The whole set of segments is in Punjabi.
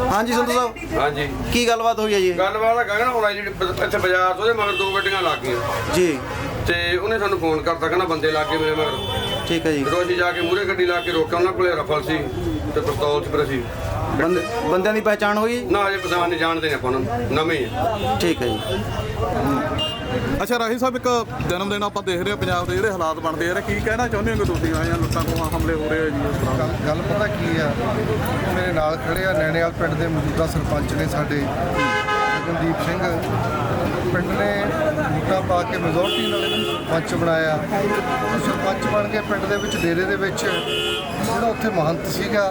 ਹਾਂਜੀ ਸੰਧੂ ਸਾਹਿਬ। ਹਾਂਜੀ। ਕੀ ਗੱਲਬਾਤ ਹੋਈ ਹੈ ਜੀ? ਗੱਲਬਾਤ ਆ ਗਗਨ ਹੋਣਾ ਜਿਹੜੀ ਬ- ਇੱਥੇ ਬਾਜ਼ਾਰ ਤੋਂ ਉਹਦੇ ਮਗਰ ਦੋ ਗੱਡੀਆਂ ਲੱਗ ਗਈਆਂ। ਜੀ। ਤੇ ਉਹਨੇ ਸਾਨੂੰ ਫੋਨ ਕਰਤਾ ਕਹਿੰਦਾ ਬੰਦੇ ਲੱਗ ਗਏ ਮੇਰੇ ਮਗਰ। ਠੀਕ ਹੈ ਜੀ। ਜਦੋਂ ਅਸੀਂ ਜਾ ਕੇ ਮੂਹਰੇ ਗੱਡੀ ਲਾ ਕੇ ਰੋਕਿਆ ਉਹਨਾਂ ਕੋਲੇ ਰਫਲ ਸੀ ਤੇ ਪਿਸਤੌਲ ਸੀ ਫਿਰ ਅਸੀਂ ਬੰਦੇ ਬੰਦਿਆਂ ਦੀ ਪਹਿਚਾਣ ਹੋਈ? ਨਾ ਅਜੇ ਪਛਾਣ ਨਹੀਂ ਜਾਣਦੇ ਨੇ ਆਪਾਂ ਨੂੰ। ਨਵੇਂ ਹੀ ਆ। ਠੀਕ ਹੈ ਜੀ। ਅੱਛਾ ਰਾਹੀ ਸਾਹਿਬ ਇੱਕ ਜਨਮ ਦਿਨ ਆਪਾਂ ਦੇਖ ਰਹੇ ਹਾਂ ਪੰਜਾਬ ਦੇ ਜਿਹੜੇ ਹਾਲਾਤ ਬਣਦੇ ਆ। ਕੀ ਕਹਿਣਾ ਚਾਹੁੰਦੇ ਹੋ ਕਿ ਤੁਸੀਂ? ਆਏ ਆ ਲੁੱਟਾਂ ਖੋਹਾਂ ਹਮਲੇ ਹੋ ਰਹੇ ਆ ਜੀ ਤਰ੍ਹਾਂ। ਗੱਲ ਗੱਲ ਪਤਾ ਕੀ ਆ? ਮੇਰੇ ਨਾਲ ਖੜੇ ਆ ਨੈਣੇਵਾਲ ਪਿੰਡ ਦੇ ਮੌਜੂਦਾ ਸਰਪੰਚ ਨੇ ਸਾਡੇ। ਗਗਨਦੀਪ ਸਿੰਘ। ਪਿੰਡ ਨੇ ਵੋਟਾਂ ਪਾ ਕੇ ਮੈਜੋਰਟੀ ਨਾਲ ਇਹਨਾਂ ਸਰਪੰਚ ਬਣਾਇਆ ਸਰਪੰਚ ਬਣ ਕੇ ਪਿੰਡ ਦੇ ਵਿੱਚ ਡੇਰੇ ਦੇ ਵਿੱਚ ਜਿਹੜਾ ਉੱਥੇ ਮਹੰਤ ਸੀਗਾ,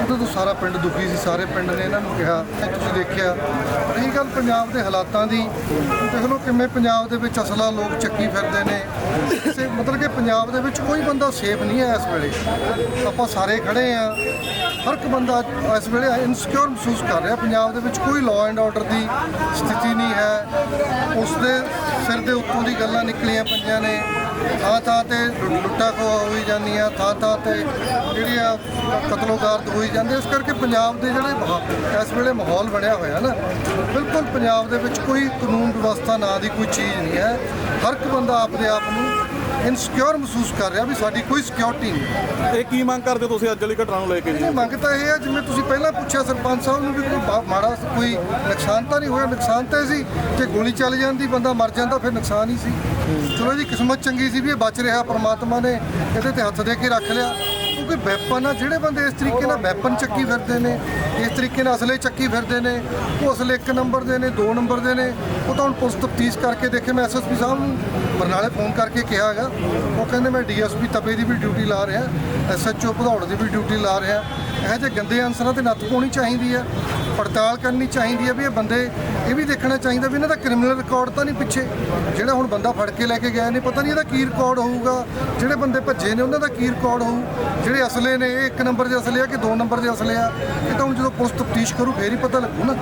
ਉਹਦੇ ਤੋਂ ਸਾਰਾ ਪਿੰਡ ਦੁਖੀ ਸੀ। ਸਾਰੇ ਪਿੰਡ ਨੇ ਇਹਨਾਂ ਨੂੰ ਕਿਹਾ ਕਿ ਤੁਸੀਂ ਦੇਖਿਆ। ਰਹੀ ਗੱਲ ਪੰਜਾਬ ਦੇ ਹਾਲਾਤਾਂ ਦੀ, ਦੇਖ ਲਓ ਕਿਵੇਂ ਪੰਜਾਬ ਦੇ ਵਿੱਚ ਅਸਲਾ ਲੋਕ ਚੱਕੀ ਫਿਰਦੇ ਨੇ। ਕਿਸੇ ਮਤਲਬ ਕਿ ਪੰਜਾਬ ਦੇ ਵਿੱਚ ਕੋਈ ਬੰਦਾ ਸੇਫ ਨਹੀਂ ਹੈ ਇਸ ਵੇਲੇ। ਆਪਾਂ ਸਾਰੇ ਖੜੇ ਆ ਹਰ ਇੱਕ ਬੰਦਾ ਇਸ ਵੇਲੇ ਇਨਸਿਕਿਉਰ ਮਹਿਸੂਸ ਕਰ ਰਿਹਾ। ਪੰਜਾਬ ਦੇ ਵਿੱਚ ਕੋਈ ਲਾਅ ਐਂਡ ਆਰਡਰ ਦੀ ਸਥਿਤੀ ਨਹੀਂ ਹੈ। ਉਸ ਦੇ ਸਿਰ ਦੇ ਉੱਤੋਂ ਦੀ ਗੱਲਾਂ ਨਿਕਲੀਆਂ ਪਈਆਂ ਨੇ। ਥਾਂ ਥਾਂ ਤੇ ਲੁੱਟਾ ਲੁੱਟਾਂ ਹੋਈ ਜਾਂਦੀਆਂ ਥਾਂ ਥਾਂ ਤੇ ਜਿਹੜੀਆਂ ਕਤਲੋਗਾਰਤ ਹੋਈ ਜਾਂਦੇ। ਇਸ ਕਰਕੇ ਪੰਜਾਬ ਦੇ ਜਿਹੜੇ ਮਹਾ- ਇਸ ਵੇਲੇ ਮਾਹੌਲ ਬਣਿਆ ਹੋਇਆ ਨਾ, ਬਿਲਕੁਲ ਪੰਜਾਬ ਦੇ ਵਿੱਚ ਕੋਈ ਕਾਨੂੰਨ ਵਿਵਸਥਾ ਨਾਂ ਦੀ ਕੋਈ ਚੀਜ਼ ਨਹੀਂ ਹੈ। ਹਰ ਇੱਕ ਬੰਦਾ ਆਪਣੇ ਆਪ ਨੂੰ ਇਨਸਿਕਿਉਰ ਮਹਿਸੂਸ ਕਰ ਰਿਹਾ ਵੀ ਸਾਡੀ ਕੋਈ ਸਿਕਿਉਰਿਟੀ ਨਹੀਂ। ਇਹ ਕੀ ਮੰਗ ਕਰਦੇ ਤੁਸੀਂ ਅੱਜ ਵਾਲੀ ਘਟਨਾ ਨੂੰ ਲੈ ਕੇ ਜੀ? ਇਹ ਮੰਗ ਤਾਂ ਇਹ ਹੈ ਜਿਵੇਂ ਤੁਸੀਂ ਪਹਿਲਾਂ ਪੁੱਛਿਆ ਸਰਪੰਚ ਸਾਹਿਬ ਨੂੰ ਵੀ ਕੋਈ ਬਾ- ਮਾੜਾ ਕੋਈ ਨੁਕਸਾਨ ਤਾਂ ਨਹੀਂ ਹੋਇਆ? ਨੁਕਸਾਨ ਤਾਂ ਇਹ ਸੀ ਕਿ ਗੋਲੀ ਚੱਲ ਜਾਂਦੀ ਬੰਦਾ ਮਰ ਜਾਂਦਾ ਫਿਰ ਨੁਕਸਾਨ ਹੀ ਸੀ। ਚਲੋ ਇਹਦੀ ਕਿਸਮਤ ਚੰਗੀ ਸੀ ਵੀ ਇਹ ਬਚ ਰਿਹਾ ਪ੍ਰਮਾਤਮਾ ਨੇ ਇਹਦੇ ਤੇ ਹੱਥ ਦੇ ਕੇ ਰੱਖ ਲਿਆ। ਕਿਉਂਕਿ ਵੈਪਨ ਆ, ਜਿਹੜੇ ਬੰਦੇ ਇਸ ਤਰੀਕੇ ਨਾਲ ਵੈਪਨ ਚੱਕੀ ਫਿਰਦੇ ਨੇ, ਇਸ ਤਰੀਕੇ ਨਾਲ ਅਸਲੇ ਚੱਕੀ ਫਿਰਦੇ ਨੇ, ਉਹ ਅਸਲੇ ਇੱਕ ਨੰਬਰ ਦੇ ਨੇ, ਦੋ ਨੰਬਰ ਦੇ ਨੇ, ਉਹ ਤਾਂ ਹੁਣ ਪੁਲਿਸ ਤਫਤੀਸ਼ ਕਰਕੇ ਦੇਖੇ, ਮੈਂ ਐਸਐਸਪੀ ਸਾਹਿਬ ਨੂੰ ਬਰਨਾਲੇ ਫੋਨ ਕਰਕੇ ਕਿਹਾ ਹੈਗਾ, ਉਹ ਕਹਿੰਦੇ ਮੈਂ ਡੀਐਸਪੀ ਤਪੇ ਦੀ ਵੀ ਡਿਊਟੀ ਲਾ ਰਿਹਾ ਐਸਐਚਓ ਭਦੌੜ ਦੀ ਵੀ ਡਿਊਟੀ ਲਾ ਰਿਹਾ, ਇਹੋ ਜਿਹੇ ਗੰਦੇ ਅਨਸਰਾਂ ਤੇ ਨੱਥ ਪਾਉਣੀ ਚਾਹੀਦੀ ਹੈ ਪੜਤਾਲ ਕਰਨੀ ਚਾਹੀਦੀ ਹੈ ਵੀ ਇਹ ਬੰਦੇ ਇਹ ਵੀ ਦੇਖਣਾ ਚਾਹੀਦਾ ਵੀ ਇਹਨਾਂ ਦਾ ਕ੍ਰਿਮੀਨਲ ਰਿਕਾਰਡ ਤਾਂ ਨਹੀਂ ਪਿੱਛੇ। ਜਿਹੜਾ ਹੁਣ ਬੰਦਾ ਫੜ ਕੇ ਲੈ ਕੇ ਗਿਆ ਨੇ ਪਤਾ ਨਹੀਂ ਇਹਦਾ ਕੀ ਰਿਕਾਰਡ ਹੋਊਗਾ। ਜਿਹੜੇ ਬੰਦੇ ਭੱਜੇ ਨੇ, ਉਹਨਾਂ ਦਾ ਕੀ ਰਿਕਾਰਡ ਹੋਊ? ਜਿਹੜੇ ਅਸਲੇ ਨੇ, ਇਹ ਇੱਕ ਨੰਬਰ ਦੇ ਅਸਲੇ ਆ ਕਿ ਦੋ ਨੰਬਰ ਦੇ ਅਸਲੇ ਆ? ਇਹ ਤਾਂ ਹੁਣ ਜਦੋਂ ਪੁਲਿਸ ਤਫਤੀਸ਼ ਕਰੂ, ਫੇਰ ਹੀ ਪਤਾ ਲੱਗੂ ਨਾ।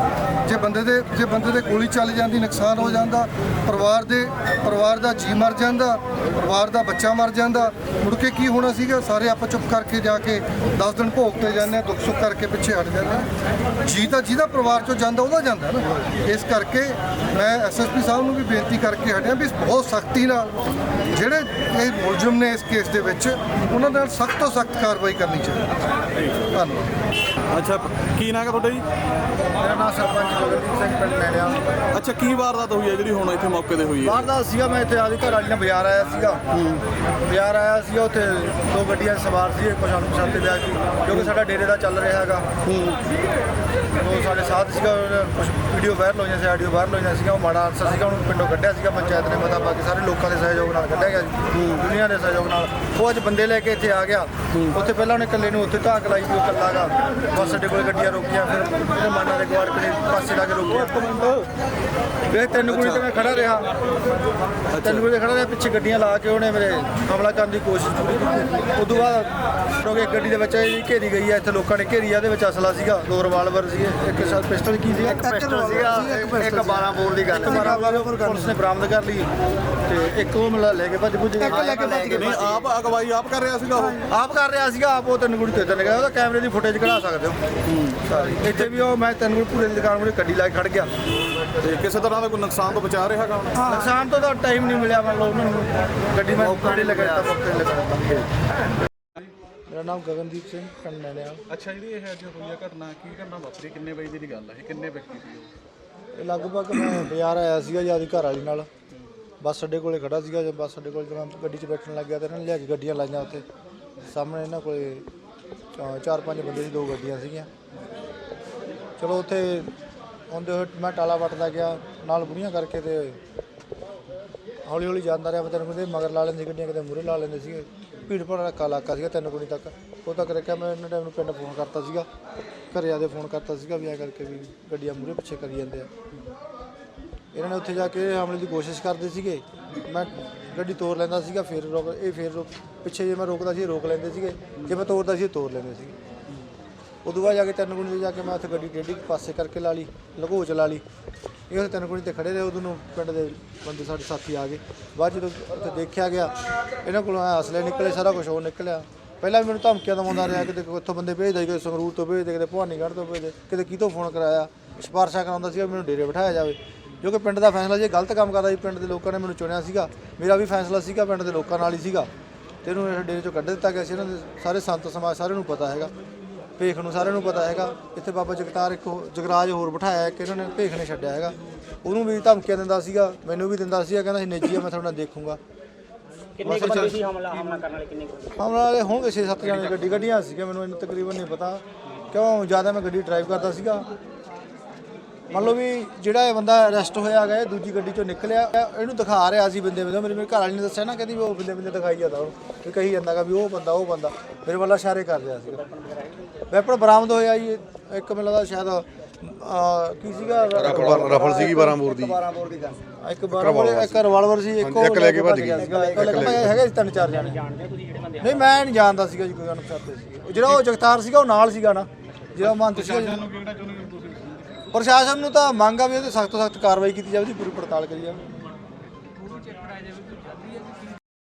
ਜੇ ਬੰਦੇ ਦੇ ਜੇ ਬੰਦੇ ਦੇ ਗੋਲੀ ਚੱਲ ਜਾਂਦੀ, ਨੁਕਸਾਨ ਹੋ ਜਾਂਦਾ, ਪਰਿਵਾਰ ਦੇ ਪਰਿਵਾਰ ਦਾ ਜੀ ਮਰ ਜਾਂਦਾ, ਪਰਿਵਾਰ ਦਾ ਬੱਚਾ ਮਰ ਜਾਂਦਾ, ਮੁੜ ਕੇ ਕੀ ਹੋਣਾ ਸੀਗਾ? ਸਾਰੇ ਆਪਾਂ ਚੁੱਪ ਕਰਕੇ ਜਾ ਕੇ 10 ਦਿਨ ਭੋਗ ਤੇ ਜਾਂਦੇ ਆ, ਦੁੱਖ ਸੁੱਖ ਕਰਕੇ ਪਿੱਛੇ ਹਟ ਜਾਂਦੇ ਆ। ਜੀ ਤਾਂ ਜਿਹਦਾ ਪਰਿਵਾਰ ਚੋਂ ਜਾਂਦਾ ਉਹਦਾ ਜਾਂਦਾ ਨਾ। ਇਸ ਕਰਕੇ ਮੈਂ ਐਸਐਸਪੀ ਸਾਹਿਬ ਨੂੰ ਵੀ ਬੇਨਤੀ ਕਰਕੇ ਹਟਿਆ ਵੀ ਬਹੁਤ ਸਖਤੀ ਨਾਲ ਜਿਹੜੇ ਇਹ ਮੁਲਜ਼ਮ ਨੇ ਇਸ ਕੇਸ ਦੇ ਵਿੱਚ ਉਹਨਾਂ ਨਾਲ ਸਖਤ ਤੋਂ ਸਖਤ ਕਾਰਵਾਈ ਕਰਨੀ ਚਾਹੀਦੀ ਧੰਨਵਾਦ। ਅੱਛਾ ਕੀ ਨਾਂ ਹੈ ਤੁਹਾਡਾ ਜੀ? ਮੇਰਾ ਨਾਮ ਸਰਪੰਚ ਗਗਨਦੀਪ ਸਿੰਘ ਪਿੰਡ ਨੈਣਿਆ ਅੱਛਾ ਕੀ ਵਾਰਦਾਤ ਹੋਈ ਹੈ ਜਿਹੜੀ ਹੁਣ ਇੱਥੇ ਮੌਕੇ ਤੇ ਹੋਈ ਹੈ? ਦਾ ਸੀਗਾ ਮੈਂ ਇੱਥੇ ਆਦੀ ਘਰ ਵਾਲੀ ਨਾਲ ਬਾਜ਼ਾਰ ਆਇਆ ਸੀਗਾ। ਬਾਜ਼ਾਰ ਆਇਆ ਸੀਗਾ ਉੱਥੇ ਦੋ ਗੱਡੀਆਂ ਸਵਾਰ ਸੀ ਕੁਛ ਅਣਪਛਾਤੇ ਤੇ ਵਿਅਕਤੀ ਜੋ ਕਿ ਸਾਡਾ ਡੇਰੇ ਦਾ ਚੱਲ ਰਿਹਾ ਹੈਗਾ। ਉਹ ਸਾਡੇ ਸਾਥ ਸੀਗਾ ਕੁਝ ਵੀਡੀਓ ਵਾਇਰਲ ਹੋਈਆਂ ਸੀ ਆਡੀਓ ਵਾਇਰਲ ਹੋਈਆਂ ਸੀਗਾ ਉਹ ਮਾੜਾ ਅਨਸਰ ਸੀਗਾ ਉਹਨੂੰ ਪਿੰਡੋਂ ਕੱਢਿਆ ਸੀਗਾ ਪੰਚਾਇਤ ਨੇ ਮਤਾ ਪਾ ਕੇ ਸਾਰੇ ਲੋਕਾਂ ਦੇ ਸਹਿਯੋਗ ਨਾਲ ਕੱਢਿਆ ਗਿਆ ਦੁਨੀਆ ਦੇ ਸਹਿਯੋਗ ਨਾਲ। ਉਹ ਅੱਜ ਬੰਦੇ ਲੈ ਕੇ ਇੱਥੇ ਆ ਗਿਆ। ਉੱਥੇ ਪਹਿਲਾਂ ਉਹਨੇ ਇਕੱਲੇ ਨੂੰ ਉੱਥੇ ਧਾਕ ਲਾਈ ਉਹ ਇਕੱਲਾ ਗਾ। ਬਸ ਸਾਡੇ ਕੋਲ ਗੱਡੀਆਂ ਰੋਕੀਆਂ ਫਿਰ ਇਹਨੇ ਮਾਨਾ ਦੇ ਗਵਾੜ ਕੋਲੇ ਪਾਸੇ ਲਾ ਕੇ ਰੋਕੀਆਂ। ਵੇ ਤਿੰਨ ਕੁੜੀ ਤੇ ਮੈਂ ਖੜਾ ਰਿਹਾ। ਤਿੰਨ ਕੁੜੀ ਤੇ ਖੜਾ ਰਿਹਾ ਪਿੱਛੇ ਗੱਡੀਆਂ ਲਾ ਕੇ ਉਹਨੇ ਮੇਰੇ ਹਮਲਾ ਕਰਨ ਦੀ ਕੋਸ਼ਿਸ਼ ਪੂਰੀ ਕੀਤੀ। ਉਦੋਂ ਬਾਅਦ ਕਿਉਂਕਿ ਇੱਕ ਗੱਡੀ ਦੇ ਵਿੱਚ ਇਹ ਘੇਰੀ ਗਈ ਹੈ ਇੱਥੇ ਲੋਕਾਂ ਨੇ ਘੇਰੀ ਆ ਇਹਦੇ ਵਿੱਚ ਅਸਲਾ ਸੀਗਾ ਦੋ ਰਿਵਾਲਵਰ ਸੀਗੇ ਇੱਕ ਸ਼ਾਇਦ ਪਿਸਟਲ ਕੀ ਸੀ ਇੱਕ ਪਿਸਟਲ ਸੀਗਾ ਇੱਕ 12 ਬੋਰ ਦੀ ਗੱਲ ਪੁਲਿਸ ਨੇ ਬਰਾਮਦ ਕਰ ਲਈ ਤੇ ਇੱਕ ਉਹ ਮਿਲਾ ਲੈ ਕੇ ਭੱਜ ਭੁੱਜ ਗਿਆ ਲੈ ਕੇ ਭੱਜ ਨਹੀਂ ਆਪ ਅਗਵਾਈ ਆਪ ਕਰ ਰਿਹਾ ਸੀਗਾ ਉਹ? ਆਪ ਕਰ ਰਿਹਾ ਸੀਗਾ ਆਪ ਉਹ ਤਿੰਨ ਗੁੜੀ ਤੇ ਤਿੰਨ ਗਿਆ ਉਹਦਾ ਕੈਮਰੇ ਦੀ ਫੁਟੇਜ ਕਢਾ ਸਕਦੇ ਹੋ। ਸਾਰੀ ਇੱਥੇ ਵੀ ਉਹ ਮੈਂ ਤਿੰਨ ਗੁੜੀ ਪੂਰੇ ਦੀ ਦੁਕਾਨ ਮੁਰੇ ਗੱਡੀ ਲਾ ਕੇ ਖੜ ਗਿਆ। ਤੇ ਕਿਸੇ ਤਰ੍ਹਾਂ ਦਾ ਕੋਈ ਨੁਕਸਾਨ ਤੋਂ ਬਚਾ ਰਿਹਾ ਹੈਗਾ ਹੁਣ? ਨੁਕਸਾਨ ਤੋਂ ਤਾਂ ਟਾਈਮ ਨਹੀਂ ਮਿਲਿਆ ਮੰਨ ਲਓ ਉਹਨਾਂ। ਨੂੰ ਗੱਡੀ ਮੈਂ ਗੱਡੀ ਲਗਾ ਦਿੱਤਾ ਮੌਕੇ ਲਗਾ ਦਿੱਤਾ। ਮੇਰਾ ਨਾਮ ਗਗਨਦੀਪ ਸਿੰਘ ਪਿੰਡ ਨੈਣਿਆ ਅੱਛਾ ਜਿਹੜੀ ਇਹ ਅੱਜ ਹੋਈ ਹੈ ਘਟਨਾ ਕੀ ਘਟਨਾ ਵਾਪਰੀ? ਕਿੰਨੇ ਵਜੇ ਦੀ ਗੱਲ ਹੈ ਕਿੰਨੇ ਵਿਅਕਤੀ ਸੀ ਉਹ? ਇਹ ਲਗਭਗ ਮੈਂ ਬਾਜ਼ਾਰ ਆਇਆ ਸੀਗਾ ਜਿਆਦੀ ਘਰ ਵਾਲੀ ਨਾਲ। ਬੱਸ ਅੱਡੇ ਕੋਲੇ ਖੜਾ ਸੀਗਾ ਜਦ ਬੱਸ ਅੱਡੇ ਕੋਲ ਜਦੋਂ ਗੱਡੀ 'ਚ ਬੈਠਣ ਲੱਗਿਆ ਤੇ ਇਹਨਾਂ ਨੇ ਲਿਆ ਕੇ ਗੱਡੀਆਂ ਲਾਈਆਂ ਉੱਥੇ। ਸਾਹਮਣੇ ਇਹਨਾਂ ਕੋਲੇ ਚਾਰ ਪੰਜ ਬੰਦੇ ਸੀ ਦੋ ਗੱਡੀਆਂ ਸੀਗੀਆਂ। ਚਲੋ ਉੱਥੇ ਆਉਂਦੇ ਹੋਏ ਮੈਂ ਟਾਲਾ ਵੱਟਦਾ ਗਿਆ, ਨਾਲ ਬੁੜੀਆਂ ਕਰਕੇ ਤੇ ਹੌਲੀ ਹੌਲੀ ਜਾਂਦਾ ਰਿਹਾ ਮੈਂ ਤੈਨੂੰ ਕਹਿੰਦੇ ਮਗਰ ਲਾ ਲੈਂਦੇ ਸੀ ਗੱਡੀਆਂ, ਕਿਤੇ ਮੂਰੇ ਲਾ ਲੈਂਦੇ ਸੀਗੇ। ਭੀੜ ਭੜਕਾ ਇਲਾਕਾ ਸੀਗਾ, ਤਿੰਨ ਕੁੜੀ ਤੱਕ। ਉਹ ਤੱਕ ਰੱਖਿਆ ਮੈਂ ਇਹਨਾਂ ਟਾਈਮ ਨੂੰ ਪਿੰਡ ਫੋਨ ਕਰਤਾ ਸੀਗਾ। ਘਰੇ ਆਦੇ ਫੋਨ ਕਰਤਾ ਸੀਗਾ ਵੀ ਐ ਕਰਕੇ ਵੀ ਗੱਡੀਆਂ ਮੂਰੇ ਪਿੱਛੇ ਕਰੀ ਜਾਂਦੇ ਆ। ਇਹਨਾਂ ਨੇ ਉੱਥੇ ਜਾ ਕੇ ਹਮਲੇ ਦੀ ਕੋਸ਼ਿਸ਼ ਕਰਦੇ ਸੀਗੇ। ਮੈਂ ਗੱਡੀ ਤੋੜ ਲੈਂਦਾ ਸੀਗਾ, ਫਿਰ ਰੋਕ, ਇਹ ਫਿਰ ਰੋਕ, ਪਿੱਛੇ ਜੇ ਮੈਂ ਰੋਕਦਾ ਸੀ, ਰੋਕ ਲੈਂਦੇ ਸੀਗੇ। ਜੇ ਮੈਂ ਤੋੜਦਾ ਸੀ, ਇਹ ਤੋੜ ਲੈਂਦੇ ਸੀਗੇ। ਉਦੋਂ ਬਾਅਦ ਜਾ ਕੇ ਤਿੰਨ ਗੁਣੀ ਤੇ ਜਾ ਕੇ ਮੈਂ ਉੱਥੇ ਗੱਡੀ ਟੇਢੀ ਪਾਸੇ ਕਰਕੇ ਲਾ ਲਈ ਲਘੋ ਲਾ ਲਈ। ਇਹ ਉੱਥੇ ਤਿੰਨ ਗੁਣੀ ਤੇ ਖੜੇ ਰਹੇ, ਉਦੋਂ ਨੂੰ ਪਿੰਡ ਦੇ ਬੰਦੇ ਸਾਡੇ ਸਾਥੀ ਆ ਗਏ। ਬਾਅਦ ਜਦੋਂ ਉੱਥੇ ਦੇਖਿਆ ਗਿਆ, ਇਹਨਾਂ ਕੋਲੋਂ ਐਂ ਅਸਲੇ ਨਿਕਲੇ, ਸਾਰਾ ਕੁਝ ਉਹ ਨਿਕਲਿਆ। ਪਹਿਲਾਂ ਵੀ ਮੈਨੂੰ ਧਮਕੀਆਂ ਦਵਾਉਂਦਾ ਰਿਹਾ, ਕਿਤੇ ਉੱਥੋਂ ਬੰਦੇ ਭੇਜਦਾ, ਕਿਤੇ ਸੰਗਰੂਰ ਤੋਂ ਭੇਜਦੇ, ਕਿਤੇ ਭਵਾਨੀਗੜ੍ਹ ਤੋਂ ਭੇਜਦੇ, ਕਿਤੇ ਕਿਤੋਂ ਫੋਨ ਕਰਾਇਆ, ਸਿਫਾਰਸ਼ਾਂ ਕਰਾਉਂਦਾ ਸੀਗਾ ਮੈਨੂੰ ਡੇਰੇ ਬਿਠਾਇਆ ਜਾਵੇ। ਜੋ ਕਿ ਪਿੰਡ ਦਾ ਫੈਸਲਾ ਜੇ ਗਲਤ ਕੰਮ ਕਰਦਾ ਸੀ, ਪਿੰਡ ਦੇ ਲੋਕਾਂ ਨੇ ਮੈਨੂੰ ਚੁਣਿਆ ਸੀਗਾ। ਮੇਰਾ ਵੀ ਫੈਸਲਾ ਸੀਗਾ, ਪਿੰਡ ਦੇ ਲੋਕਾਂ ਨਾਲ ਹੀ ਸੀਗਾ। ਤੇ ਇਹਨੂੰ ਇਹ ਡੇਰੇ ਚੋਂ ਕੱਢ ਦਿੱਤਾ ਗਿਆ ਸੀ, ਇਹਨਾਂ ਦੇ ਸਾਰੇ ਸੰਤ ਸਮਾਜ ਸਾਰਿਆਂ ਨੂੰ ਪਤਾ ਹੈਗਾ। ਭੇਖ ਨੂੰ ਸਾਰਿਆਂ ਨੂੰ ਪਤਾ ਹੈਗਾ। ਇੱਥੇ ਬਾਬਾ ਜਗਤਾਰ ਇੱਕ ਜਗਰਾਜ ਹੋਰ ਬਿਠਾਇਆ ਇੱਕ ਇਹਨਾਂ ਨੇ ਭੇਖ ਨੇ ਛੱਡਿਆ ਹੈਗਾ। ਉਹਨੂੰ ਵੀ ਧਮਕੀਆਂ ਦਿੰਦਾ ਸੀਗਾ ਮੈਨੂੰ ਵੀ ਦਿੰਦਾ ਸੀਗਾ ਕਹਿੰਦਾ ਸੀ ਨੇਜੀ ਆ ਮੈਂ ਤੁਹਾਡੇ ਨਾਲ ਦੇਖੂੰਗਾ। ਕਿੰਨੇ ਕੁ ਬੰਦੇ ਸੀ ਹਮਲਾ ਹਮਲਾ ਕਰਨ ਵਾਲੇ ਕਿੰਨੇ ਕੁ ਬੰਦੇ? ਹਮਲਾ ਵਾਲੇ ਹੋਣਗੇ 6-7 ਜਣੇ ਗੱਡੀ ਗੱਡੀਆਂ ਸੀਗੇ ਮੈਨੂੰ ਇੰਨਾ ਤਕਰੀਬਨ ਨਹੀਂ ਪਤਾ। ਕਿਉਂ? ਜ਼ਿਆਦਾ ਮੈਂ ਗੱਡੀ ਡਰਾਈਵ ਕਰਦਾ ਸੀਗਾ। ਮੰਨ ਲਓ ਵੀ ਜਿਹੜਾ ਇਹ ਬੰਦਾ ਅਰੈਸਟ ਹੋਇਆ ਗਿਆ ਇਹ ਦੂਜੀ ਗੱਡੀ ਚੋਂ ਨਿਕਲਿਆ। ਇਹ- ਇਹਨੂੰ ਦਿਖਾ ਰਿਹਾ ਸੀ ਬੰਦੇ ਬੰਦੇ ਮੇਰੇ ਮੇਰੇ ਘਰ ਵਾਲੀ ਨੇ ਦੱਸਿਆ ਨਾ ਕਹਿੰਦੀ ਵੀ ਉਹ ਬੰਦੇ ਬੰਦੇ ਦਿਖਾਈ ਜਾਂਦਾ ਉਹ। ਵੀ ਕਹੀ ਜਾਂਦਾਗਾ ਵੀ ਉਹ ਬੰਦਾ ਉਹ ਬੰਦਾ। ਮੇਰੇ ਵੱਲ ਇਸ਼ਾਰੇ ਕਰ ਰਿਹਾ ਸੀ ਵੈਪਨ ਬਰਾਮਦ ਹੋਇਆ ਜੀ। ਇੱਕ ਮੈਨੂੰ ਲੱਗਦਾ ਸ਼ਾਇਦ ਕੀ ਸੀਗਾ? ਰਫਲ ਸੀਗੀ 12 ਬੋਰ ਦੀ ਇੱਕ ਬਾਰ ਇੱਕ ਰਿਵਾਲਵਰ ਸੀ ਇੱਕ ਉਹ ਲੈ ਕੇ ਭੱਜ ਗਿਆ ਸੀਗਾ ਇੱਕ ਲੈ ਕੇ ਭੱਜ ਹੈਗੇ ਸੀ ਤਿੰਨ ਚਾਰ ਜਾਣੇ। ਨਹੀਂ ਮੈਂ ਨਹੀਂ ਜਾਣਦਾ ਸੀਗਾ ਜੀ ਕੋਈ ਅਨਪਛਾਤੇ ਸੀਗੇ ਉਹ ਜਿਹੜਾ ਉਹ ਜਗਤਾਰ ਸੀਗਾ ਉਹ ਨਾਲ ਸੀਗਾ ਨਾ। ਜਿਹੜਾ ਮੰਤ ਸੀਗਾ ਪ੍ਰਸ਼ਾਸਨ ਨੂੰ ਤਾਂ ਮੰਗ ਆ ਵੀ ਉਹਦੇ ਸਖਤ ਤੋਂ ਸਖਤ ਕਾਰਵਾਈ ਕੀਤੀ ਜਾਵੇ ਉਹਦੀ ਪੂਰੀ ਪੜਤਾਲ ਕਰੀ ਜਾਵੇ।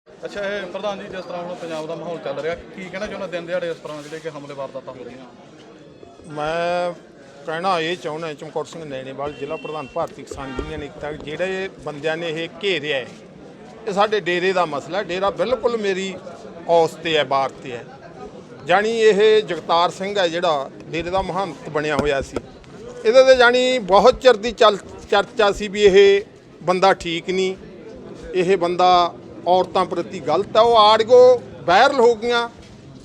ਅੱਛਾ, ਇਹ ਪ੍ਰਧਾਨ ਜੀ, ਜਿਸ ਤਰ੍ਹਾਂ ਹੁਣ ਪੰਜਾਬ ਦਾ ਮਾਹੌਲ ਚੱਲ ਰਿਹਾ, ਕੀ ਕਹਿਣਾ ਚਾਹੁੰਦਾ ਦਿਨ ਦਿਹਾੜੇ ਇਸ ਤਰ੍ਹਾਂ ਜਿਹੜੇ ਕਿ ਹਮਲੇ ਵਾਰਦਾਤਾਂ ਹੋ ਰਹੀਆਂ? ਮੈਂ ਕਹਿਣਾ ਇਹ ਚਾਹੁੰਦਾ ਚਮਕੌਰ ਸਿੰਘ ਨੈਣੇਵਾਲ, ਜ਼ਿਲ੍ਹਾ ਪ੍ਰਧਾਨ ਭਾਰਤੀ ਕਿਸਾਨ ਯੂਨੀਅਨ ਏਕਤਾ, ਜਿਹੜੇ ਬੰਦਿਆਂ ਨੇ ਇਹ ਘੇਰਿਆ ਹੈ, ਇਹ ਸਾਡੇ ਡੇਰੇ ਦਾ ਮਸਲਾ ਡੇਰਾ ਬਿਲਕੁਲ ਮੇਰੀ ਔਸ ਤੇ ਹੈ ਬਾਗ ਤੇ ਹੈ। ਜਾਣੀ ਇਹ ਜਗਤਾਰ ਸਿੰਘ ਹੈ ਜਿਹੜਾ ਡੇਰੇ ਦਾ ਮਹੰਤ ਬਣਿਆ ਹੋਇਆ ਸੀ, ਇਹਦੇ ਤੇ ਜਾਣੀ ਬਹੁਤ ਚਿਰ ਦੀ ਚਲ, ਚਰਚਾ ਸੀ ਵੀ ਇਹ ਬੰਦਾ ਠੀਕ ਨਹੀਂ, ਇਹ ਬੰਦਾ ਔਰਤਾਂ ਪ੍ਰਤੀ ਗਲਤ ਹੈ, ਉਹ ਆੜਗੋ ਵਾਇਰਲ ਹੋ ਗਈਆਂ।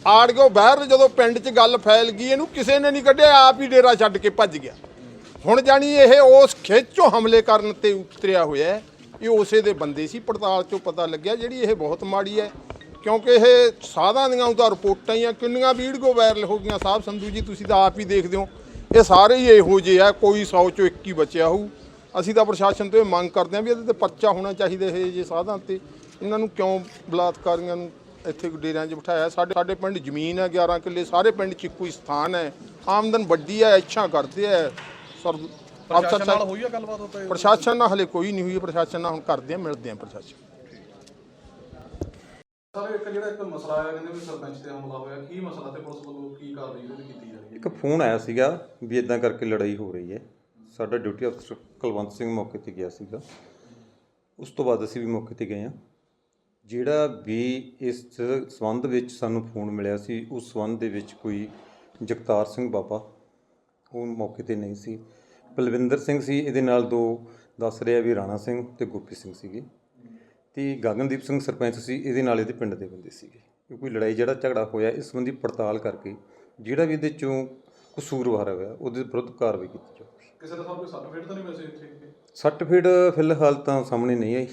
ਆੜਗੋ ਵਾਇਰਲ ਜਦੋਂ ਪਿੰਡ 'ਚ ਗੱਲ ਫੈਲ ਗਈ, ਇਹਨੂੰ ਕਿਸੇ ਨੇ ਨਹੀਂ ਕੱਢਿਆ, ਆਪ ਹੀ ਡੇਰਾ ਛੱਡ ਕੇ ਭੱਜ ਗਿਆ। ਹੁਣ ਜਾਣੀ ਇਹ ਉਸ ਖੇਚੋਂ ਹਮਲੇ ਕਰਨ ਤੇ ਉਤਰਿਆ ਹੋਇਆ ਇਹ ਉਸੇ ਦੇ ਬੰਦੇ ਸੀ, ਪੜਤਾਲ 'ਚੋਂ ਪਤਾ ਲੱਗਿਆ, ਜਿਹੜੀ ਇਹ ਬਹੁਤ ਮਾੜੀ ਹੈ। ਕਿਉਂਕਿ ਇਹ ਸਾਧਾਂ ਦੀਆਂ ਉਹਦਾ ਰਿਪੋਰਟਾਂ ਹੀ ਆ, ਕਿੰਨੀਆਂ ਵੀਡੀਓ ਵਾਇਰਲ ਹੋ ਗਈਆਂ। ਸਾਹਿਬ ਸੰਧੂ ਜੀ, ਤੁਸੀਂ ਤਾਂ ਆਪ ਹੀ ਦੇਖਦੇ ਹੋ, ਇਹ ਸਾਰੇ ਹੀ ਇਹੋ ਜਿਹੇ ਆ, ਕੋਈ 100 ਚੋਂ ਇੱਕ ਹੀ ਬਚਿਆ ਹੋਊ। ਅਸੀਂ ਤਾਂ ਪ੍ਰਸ਼ਾਸਨ ਤੋਂ ਇਹ ਮੰਗ ਕਰਦੇ ਹਾਂ ਵੀ ਇਹਦੇ ਤੇ ਪਰਚਾ ਹੋਣਾ ਚਾਹੀਦਾ ਇਹ ਜੇ ਸਾਧਾਂ ਤੇ। ਇਹਨਾਂ ਨੂੰ ਕਿਉਂ ਬਲਾਤਕਾਰੀਆਂ ਨੂੰ ਇੱਥੇ ਡੇਰਿਆਂ 'ਚ ਬਿਠਾਇਆ? ਸਾਡੇ ਸਾਡੇ ਪਿੰਡ ਜ਼ਮੀਨ ਹੈ 11 ਕਿੱਲੇ ਸਾਰੇ ਪਿੰਡ 'ਚ ਇੱਕੋ ਹੀ ਸਥਾਨ ਹੈ। ਆਮਦਨ ਵੱਡੀ ਹੈ ਇੱਛਾ ਕਰਦੇ ਹੈ। ਸਰ ਪ੍ਰਸ਼ਾਸਨ ਨਾਲ ਸਾਹਿਬ ਹੋਈ ਆ ਗੱਲਬਾਤ ਉੱਤੇ ਪ੍ਰਸ਼ਾਸਨ ਨਾਲ ਹਲੇ ਕੋਈ ਨਹੀਂ ਹੋਈ ਪ੍ਰਸ਼ਾਸਨ ਨਾਲ ਹੁਣ ਕਰਦੇ ਆ ਮਿਲਦੇ ਆ ਪ੍ਰਸ਼ਾਸਨ। ਸਰ ਇੱਕ ਜਿਹੜਾ ਇੱਕ ਮਸਲਾ ਆਇਆ ਕਹਿੰਦੇ ਵੀ ਸਰਪੰਚ ਤੇ ਹਮਲਾ ਹੋਇਆ। ਕੀ ਮਸਲਾ ਤੇ ਪੁਲਿਸ ਵੱਲੋਂ ਕੀ ਕਾਰਵਾਈ ਉਹਦੀ ਕੀਤੀ ਜਾ ਰਹੀ ਹੈ? ਇੱਕ ਫੋਨ ਆਇਆ ਸੀਗਾ ਵੀ ਇਦਾਂ ਕਰਕੇ ਲੜਾਈ ਹੋ ਰਹੀ ਹੈ। ਸਾਡਾ ਡਿਊਟੀ ਅਫਸਰ ਕੁਲਵੰਤ ਸਿੰਘ ਮੌਕੇ ਤੇ ਗਿਆ ਸੀਗਾ। ਉਸ ਤੋਂ ਬਾਅਦ ਅਸੀਂ ਵੀ ਮੌਕੇ ਤੇ ਗਏ ਹਾਂ। ਜਿਹੜਾ ਵੀ ਇਸ ਸੰਬੰਧ ਵਿੱਚ ਸਾਨੂੰ ਫੋਨ ਮਿਲਿਆ ਸੀ ਉਸ ਸੰਬੰਧ ਦੇ ਵਿੱਚ ਕੋਈ ਜਗਤਾਰ ਸਿੰਘ ਬਾਬਾ ਉਹ ਮੌਕੇ ਤੇ ਨਹੀਂ ਸੀ। ਬਲਵਿੰਦਰ ਸਿੰਘ ਸੀ ਇਹਦੇ ਨਾਲ ਦੋ ਦੱਸ ਰਿਹਾ ਵੀ ਰਾਣਾ ਸਿੰਘ ਤੇ ਗੋਪੀ ਸਿੰਘ ਸੀਗੇ। ਤੇ ਗਗਨਦੀਪ ਸਿੰਘ ਸਰਪੰਚ ਸੀ ਇਹਦੇ ਨਾਲ ਇਹਦੇ ਪਿੰਡ ਦੇ ਬੰਦੇ ਸੀਗੇ। ਕੋਈ ਲੜਾਈ ਜਿਹੜਾ ਝਗੜਾ ਹੋਇਆ ਇਸ ਸੰਬੰਧੀ ਪੜਤਾਲ ਕਰਕੇ ਜਿਹੜਾ ਵੀ ਇਹਦੇ ਚੋਂ ਕਸੂਰਵਾਰ ਹੋਇਆ ਉਹਦੇ ਵਿਰੁੱਧ ਕਾਰਵਾਈ ਕੀਤੀ ਜਾਊਗੀ। ਕਿਸੇ ਦਾ ਸਭ ਕੋਈ ਸਰਟੀਫਿਕੇਟ ਤਾਂ ਨਹੀਂ ਵੈਸੇ ਇੱਥੇ? ਸਰਟੀਫਿਕੇਟ ਫਿਲਹਾਲ ਤਾਂ ਸਾਹਮਣੇ ਨਹੀਂ ਆਈ।